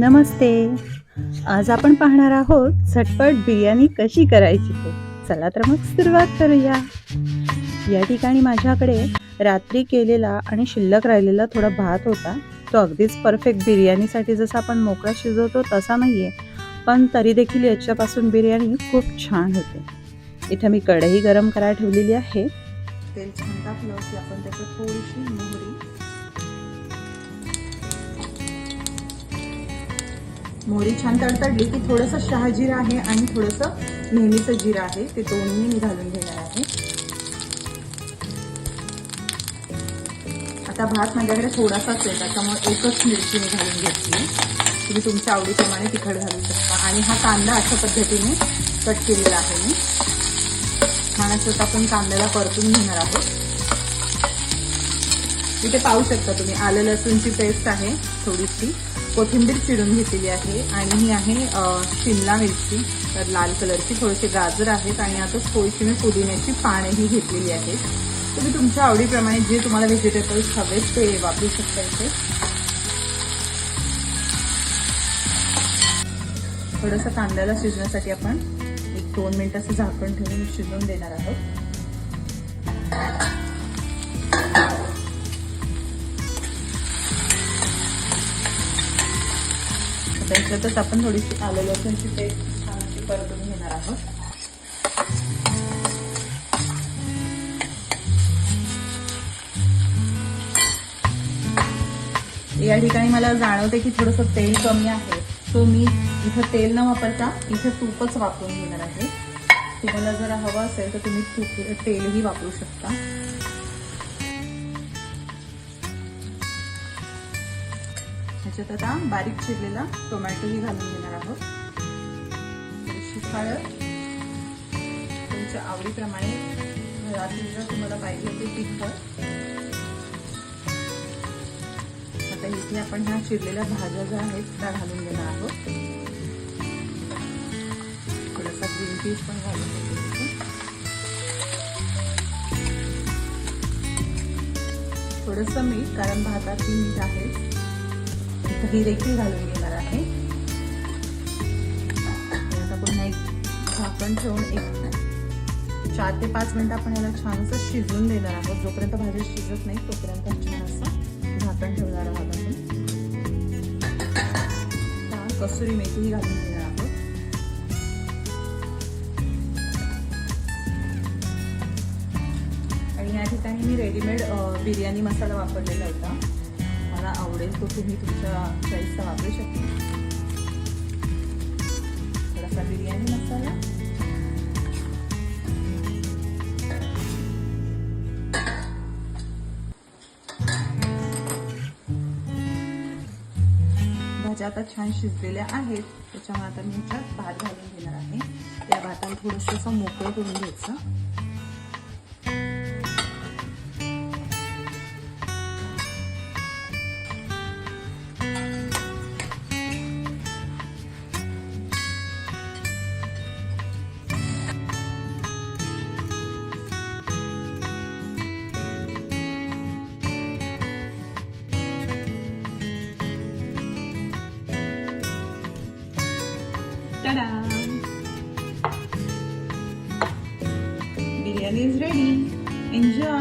नमस्ते. आज आपण पाहणार आहोत झटपट बिर्याणी कशी करायची ते. चला तर मग सुरुवात करूया. या ठिकाणी माझ्याकडे रात्री केलेला आणि शिल्लक राहिलेला थोडा भात होता. तो अगदीच परफेक्ट बिर्याणीसाठी जसा आपण मोकळा शिजवतो तसा नाही आहे पण तरी देखील याच्यापासून बिर्याणी खूप छान होते. इथं मी कढई गरम करायला ठेवलेली आहे. तेल छान टाकलं की आपण त्याच्यात थोडीशी मोहरी मोहरी छान तडतडली की थोडंसं शहाजीरा आहे आणि थोडंसं नेहमीचं जिरं आहे. ते दोन्ही मी घालून घेणार आहे. आता भात माझ्याकडे थोडासाच आहे त्याच्यामुळे एकच मिरची मी घालून घेतली तुम्ही तुमच्या आवडीप्रमाणे तिखट घालू शकता. आणि हा कांदा अशा पद्धतीने कट केलेला आहे मी. छान असं आपण कांद्याला परतून घेणार आहोत. इथे पाहू शकता तुम्ही आलं लसूणची पेस्ट आहे थोडीशी. कोथिंबीर चिरून घेतलेली आहे. आणि ही आहे शिमला मिरची. तर लाल कलरची थोडेसे गाजर आहेत आणि आता थोडीशी मी पुदिन्याची पानेही घेतलेली आहेत तुम्ही तुमच्या आवडीप्रमाणे जे तुम्हाला व्हेजिटेबल्स हवेत ते वापरू शकता इथे. थोडंसं कांद्याला शिजण्यासाठी आपण एक दोन मिनिटाचं झाकण ठेवून शिजवून देणार आहोत. त्याच्यातच आपण थोडीशी आलं लसूणची पेस्ट छान अशी परतून घेणार आहोत. या ठिकाणी मला जाणवते की थोडंसं तेल कमी आहे. सो मी इथं तेल न वापरता इथं तूपच वापरून घेणार आहे. तुम्हाला जर हवं असेल तर तुम्ही तूप तेलही वापरू शकता. ह्याच्यात आता बारीक चिरलेला टोमॅटोही घालून घेणार आहोत. शिफाळ तुमच्या आवडीप्रमाणे घरातील जर तुम्हाला पाहिजे ते तिखट. आता इथे आपण ह्या चिरलेल्या भाज्या ज्या आहेत त्या घालून घेणार आहोत. थोडासा ग्रीन पीस पण घालून घेतो थोडंसं मीठ कारण भातात ती मीठ आहे. ही देखील घालून घेणार आहे. आता पुन्हा एक झाकण ठेवून एक चार ते पाच मिनिटं आपण याला छान असं शिजवून देणार आहोत. जोपर्यंत भाजी शिजत नाही तोपर्यंत छान असं झाकण ठेवणार आहोत आपण. कसुरी मेथीही घालून घेणार आहोत. आणि या ठिकाणी मी रेडीमेड बिर्याणी मसाला वापरलेला होता. मला आवडेल तो तुम्ही तुमच्या चॉईसचा वापरू शकता. थोडासा बिर्याणी मसाला. भाज्या आता छान शिजलेल्या आहेत त्याच्यामुळे आता मी भात घालून घेणार आहे. त्या भाताला थोडंसं असं मोकळं करून घ्यायचं. Ta-da! Biryani is ready. Enjoy!